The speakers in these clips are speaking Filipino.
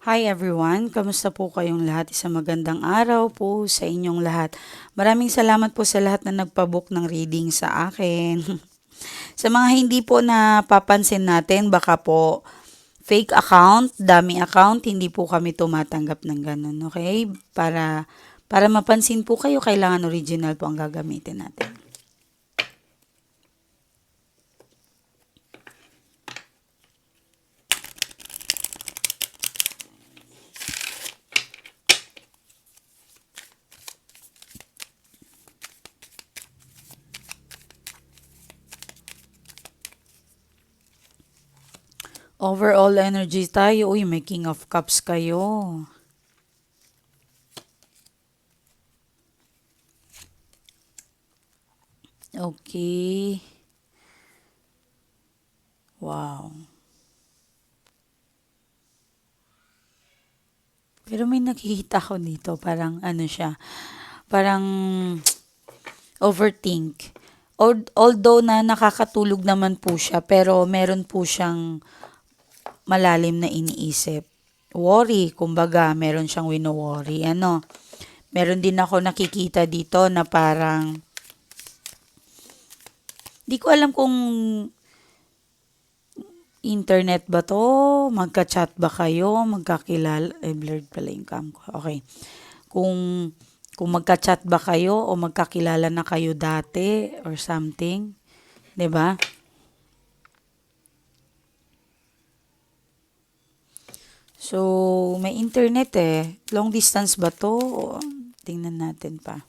Hi everyone, kamusta po kayong lahat? Isang magandang araw po sa inyong lahat. Maraming salamat po sa lahat na nagpabook ng reading sa akin. sa mga hindi po napapansin natin, baka po fake account, dami account, hindi po kami tumatanggap ng ganun, okay? Para para mapansin po kayo, kailangan original po ang gagamitin natin. Overall energy tayo. Uy, may King of Cups kayo. Okay. Wow. Pero may nakikita ko dito, parang ano siya, parang overthink. Although na nakakatulog naman po siya, pero meron po siyang malalim na iniisip. Worry, kumbaga, meron siyang wino-worry. Ano, meron din ako nakikita dito na parang, di ko alam kung internet ba to, magka-chat ba kayo, magkakilala, eh, blurred pala yung cam ko. Okay. Kung, kung magka-chat ba kayo o magkakilala na kayo dati or something, 'di ba? So, may internet eh. Long distance ba to? Tingnan natin pa.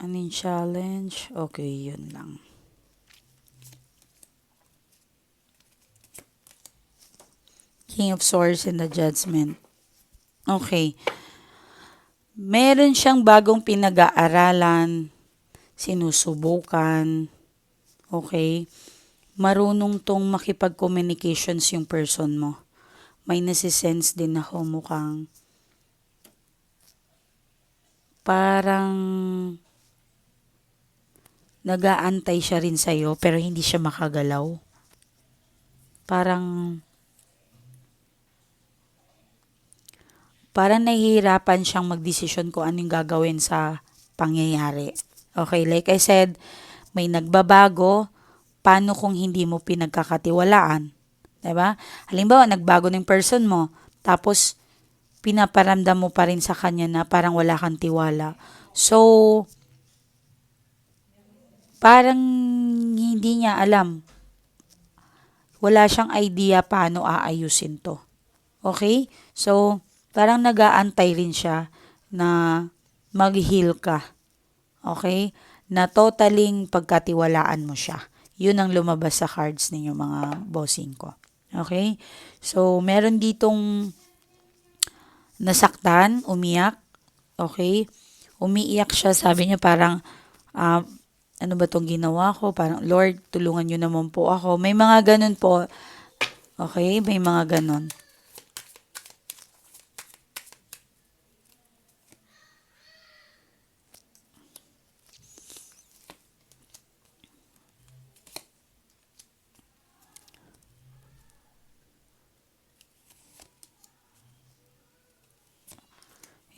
Ano yung challenge? Okay, yun lang. King of Swords and the Judgment. Okay. Meron siyang bagong pinag-aaralan, sinusubukan, okay? Marunong tong makipag-communications yung person mo. May nasisense din ako mukhang parang nagaantay siya rin sa'yo pero hindi siya makagalaw. Parang parang nahihirapan siyang magdesisyon kung anong gagawin sa pangyayari. Okay, like I said, may nagbabago, paano kung hindi mo pinagkakatiwalaan? ba? Halimbawa, nagbago ng person mo, tapos pinaparamdam mo pa rin sa kanya na parang wala kang tiwala. So, parang hindi niya alam. Wala siyang idea paano aayusin to. Okay? So, parang nagaantay rin siya na mag-heal ka. Okay? Na totaling pagkatiwalaan mo siya. Yun ang lumabas sa cards ninyo mga bossing ko. Okay? So, meron ditong nasaktan, umiyak. Okay? Umiiyak siya, sabi niya parang, uh, ano ba tong ginawa ko? Parang, Lord, tulungan niyo naman po ako. May mga ganun po. Okay? May mga ganun.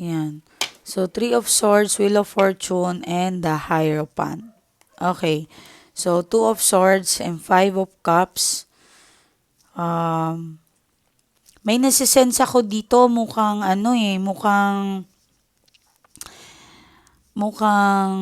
Yan. So, Three of Swords, Wheel of Fortune, and the Hierophant. Okay. So, Two of Swords and Five of Cups. Um, may nasisense ako dito mukhang ano eh, mukhang mukhang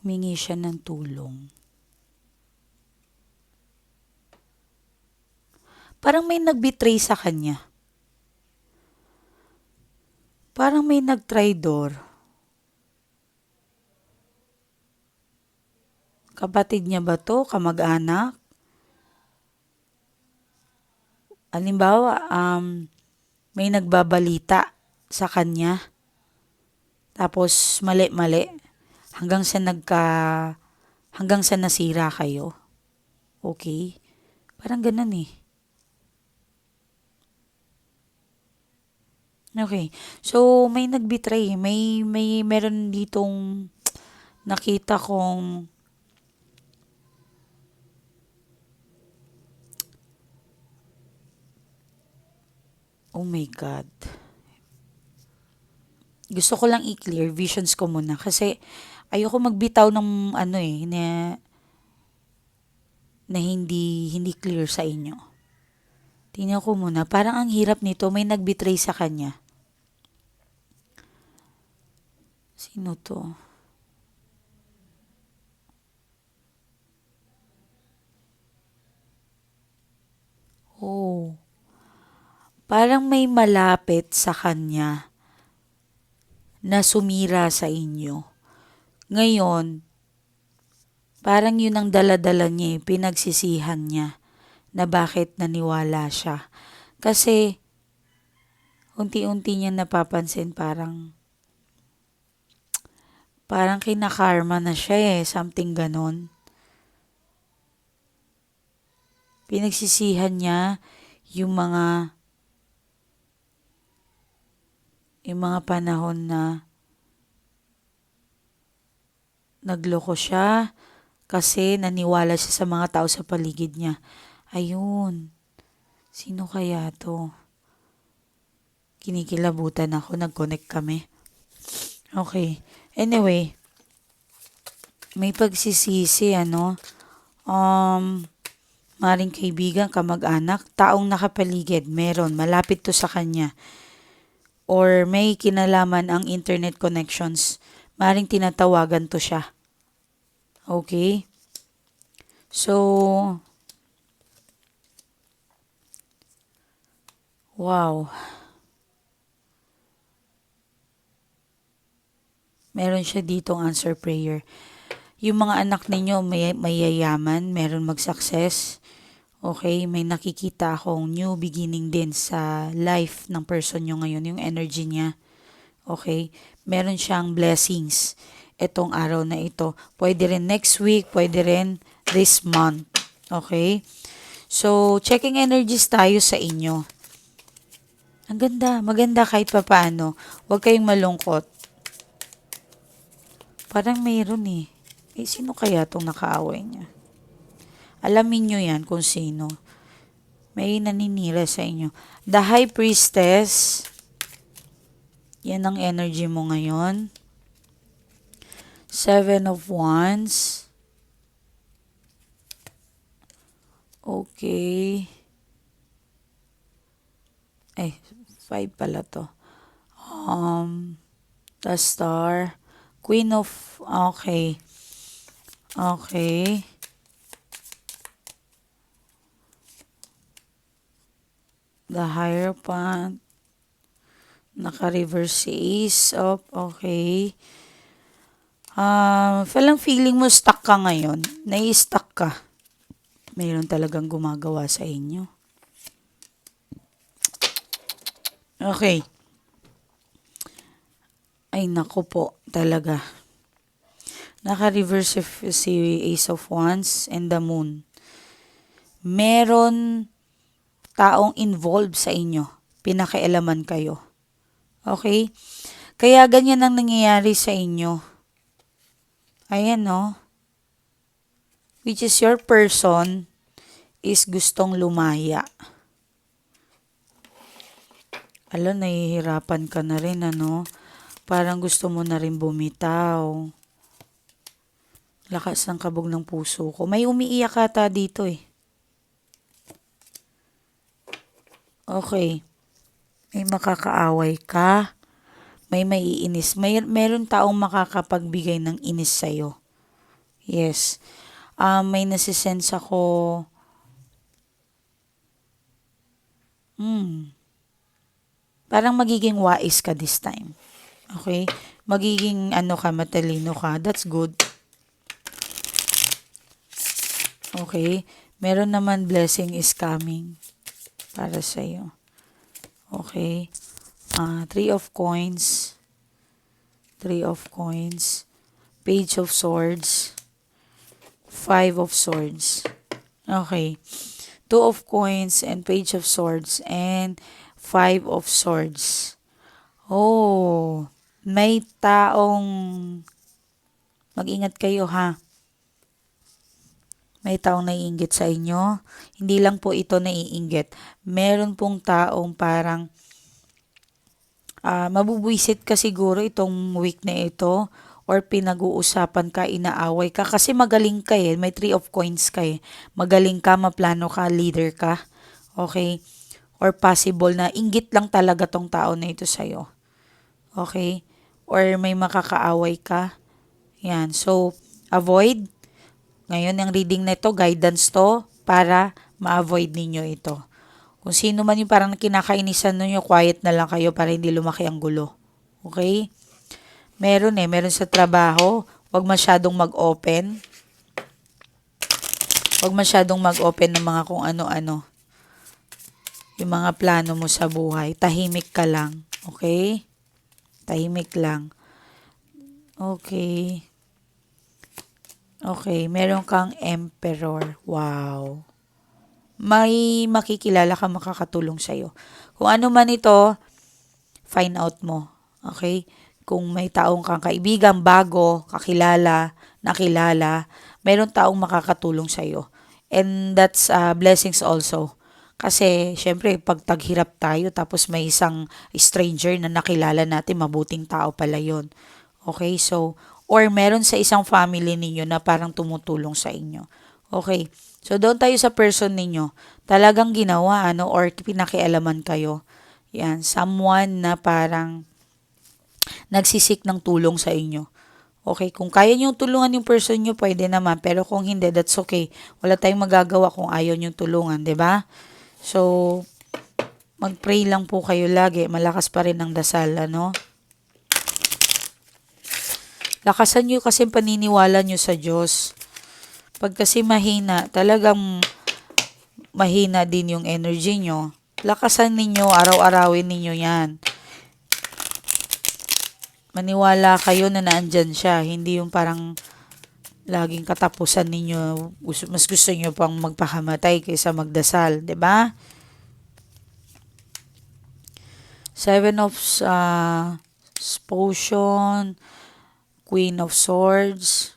humingi siya ng tulong. Parang may nagbitray sa kanya. Parang may nagtraidor. Kapatid niya ba to? Kamag-anak? Halimbawa, um, may nagbabalita sa kanya. Tapos mali-mali hanggang sa nagka hanggang sa nasira kayo. Okay? Parang ganun eh. Okay. So, may nagbitray. May, may, meron ditong nakita kong Oh my God. Gusto ko lang i-clear visions ko muna kasi ayoko magbitaw ng ano eh na na hindi hindi clear sa inyo. Tingnan ko muna, parang ang hirap nito, may nagbitray sa kanya. Sino to? Oh. Parang may malapit sa kanya na sumira sa inyo. Ngayon, parang yun ang daladala niya, eh, pinagsisihan niya na bakit naniwala siya. Kasi, unti-unti niya napapansin parang, parang kinakarma na siya eh, something ganon. Pinagsisihan niya yung mga yung mga panahon na nagloko siya kasi naniwala siya sa mga tao sa paligid niya. Ayun. Sino kaya to? Kinikilabutan ako. Nag-connect kami. Okay. Anyway. May pagsisisi, ano? Um, maring kaibigan, kamag-anak, taong nakapaligid, meron, malapit to sa kanya or may kinalaman ang internet connections, maring tinatawagan to siya. Okay? So, wow. Meron siya ditong answer prayer. Yung mga anak ninyo may, mayayaman, meron mag-success, Okay, may nakikita akong new beginning din sa life ng person nyo ngayon, yung energy niya. Okay, meron siyang blessings itong araw na ito. Pwede rin next week, pwede rin this month. Okay, so checking energies tayo sa inyo. Ang ganda, maganda kahit papaano. Huwag kayong malungkot. Parang mayroon eh. Eh, sino kaya itong nakaaway niya? Alamin nyo yan kung sino. May naninira sa inyo. The High Priestess, yan ang energy mo ngayon. Seven of Wands. Okay. Eh, five pala to. Um, the Star. Queen of, okay. Okay. the Hierophant, naka-reverse si Ace up, okay. Um, falang feeling mo stuck ka ngayon, nai-stuck ka. Mayroon talagang gumagawa sa inyo. Okay. Ay, nako po, talaga. Naka-reverse si Ace of Wands and the Moon. Meron taong involved sa inyo. Pinakialaman kayo. Okay? Kaya ganyan ang nangyayari sa inyo. Ayan, no? Which is your person is gustong lumaya. Alam, nahihirapan ka na rin, ano? Parang gusto mo na rin bumitaw. Lakas ng kabog ng puso ko. May umiiyak ata dito eh. Okay. May makakaaway ka. May maiinis. May, meron taong makakapagbigay ng inis sa'yo. Yes. Um, may nasisense ako. Hmm. Parang magiging wais ka this time. Okay? Magiging ano ka, matalino ka. That's good. Okay? Meron naman blessing is coming para sa iyo. Okay? Uh, three of coins. Three of coins. Page of swords. Five of swords. Okay. Two of coins and page of swords and five of swords. Oh, may taong mag-ingat kayo ha. May taong naiinggit sa inyo. Hindi lang po ito naiinggit. Meron pong taong parang ah mabubwisit ka siguro itong week na ito or pinag-uusapan ka, inaaway ka. Kasi magaling ka eh. May three of coins ka eh. Magaling ka, maplano ka, leader ka. Okay? Or possible na inggit lang talaga tong tao na ito sa'yo. Okay? Or may makakaaway ka. Yan. So, avoid. Ngayon, ang reading na ito, guidance to para ma-avoid ninyo ito. Kung sino man yung parang kinakainisan ninyo, quiet na lang kayo para hindi lumaki ang gulo. Okay? Meron eh, meron sa trabaho. Huwag masyadong mag-open. Huwag masyadong mag-open ng mga kung ano-ano. Yung mga plano mo sa buhay. Tahimik ka lang. Okay? Tahimik lang. Okay. Okay, meron kang emperor. Wow. May makikilala ka makakatulong sa'yo. Kung ano man ito, find out mo. Okay? Kung may taong kang kaibigan, bago, kakilala, nakilala, meron taong makakatulong sa'yo. And that's uh, blessings also. Kasi, syempre, pag taghirap tayo, tapos may isang stranger na nakilala natin, mabuting tao pala yon Okay, so, or meron sa isang family ninyo na parang tumutulong sa inyo. Okay, so doon tayo sa person ninyo. Talagang ginawa, ano, or pinakialaman kayo. Yan, someone na parang nagsisik ng tulong sa inyo. Okay, kung kaya niyong tulungan yung person niyo, pwede naman. Pero kung hindi, that's okay. Wala tayong magagawa kung ayaw niyong tulungan, 'di ba? So, mag-pray lang po kayo lagi. Malakas pa rin ang dasal, ano? Lakasan nyo kasi paniniwala nyo sa Diyos. Pag kasi mahina, talagang mahina din yung energy nyo. Lakasan ninyo, araw-arawin ninyo yan. Maniwala kayo na naandyan siya. Hindi yung parang laging katapusan ninyo. Mas gusto nyo pang magpakamatay kaysa magdasal. ba? Seven of uh, potion, Queen of Swords,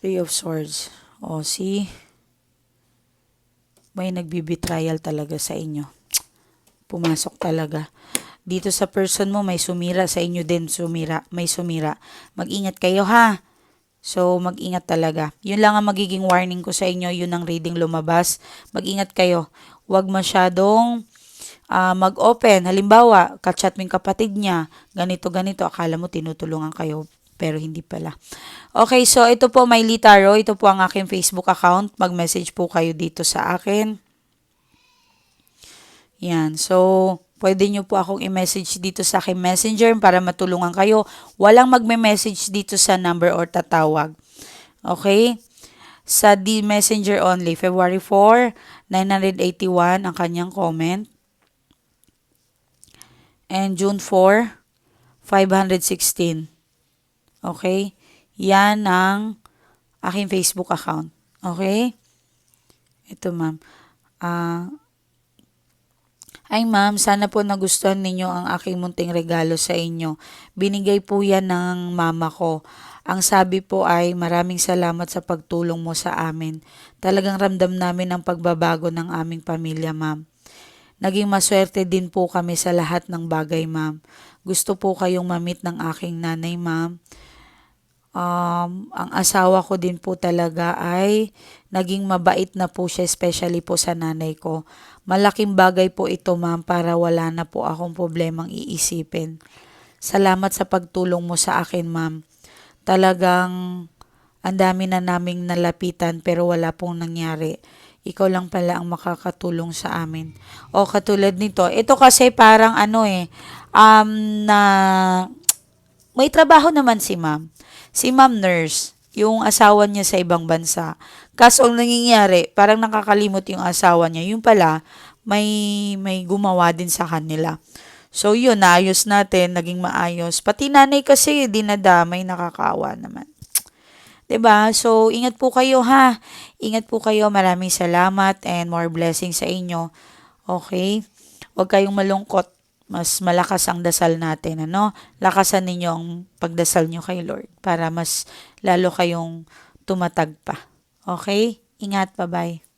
Three of Swords. O, see? May nagbibitrial talaga sa inyo. Pumasok talaga. Dito sa person mo, may sumira. Sa inyo din, sumira. May sumira. Mag-ingat kayo, ha? So, mag-ingat talaga. Yun lang ang magiging warning ko sa inyo. Yun ang reading lumabas. Mag-ingat kayo. Huwag masyadong uh, mag-open. Halimbawa, kachat mo yung kapatid niya. Ganito, ganito. Akala mo tinutulungan kayo pero hindi pala. Okay, so ito po may Litaro. Ito po ang aking Facebook account. Mag-message po kayo dito sa akin. Yan. So, pwede nyo po akong i-message dito sa aking messenger para matulungan kayo. Walang magme-message dito sa number or tatawag. Okay? Sa D Messenger only. February 4, 981 ang kanyang comment. And June 4, 516. Okay? Yan ang aking Facebook account. Okay? Ito, ma'am. Uh, ay ma'am, sana po nagustuhan ninyo ang aking munting regalo sa inyo. Binigay po yan ng mama ko. Ang sabi po ay maraming salamat sa pagtulong mo sa amin. Talagang ramdam namin ang pagbabago ng aming pamilya ma'am. Naging maswerte din po kami sa lahat ng bagay ma'am. Gusto po kayong mamit ng aking nanay ma'am um, ang asawa ko din po talaga ay naging mabait na po siya, especially po sa nanay ko. Malaking bagay po ito ma'am para wala na po akong problemang iisipin. Salamat sa pagtulong mo sa akin ma'am. Talagang ang dami na naming nalapitan pero wala pong nangyari. Ikaw lang pala ang makakatulong sa amin. O katulad nito, ito kasi parang ano eh, um, na may trabaho naman si ma'am si ma'am nurse, yung asawa niya sa ibang bansa. Kaso ang nangyayari, parang nakakalimot yung asawa niya. Yung pala, may, may gumawa din sa kanila. So yun, naayos natin, naging maayos. Pati nanay kasi, dinadamay, nakakaawa naman. 'Di ba? So, ingat po kayo ha. Ingat po kayo. Maraming salamat and more blessings sa inyo. Okay? Huwag kayong malungkot. Mas malakas ang dasal natin, ano? Lakasan ninyo ang pagdasal nyo kay Lord para mas lalo kayong tumatag pa. Okay? Ingat, bye-bye.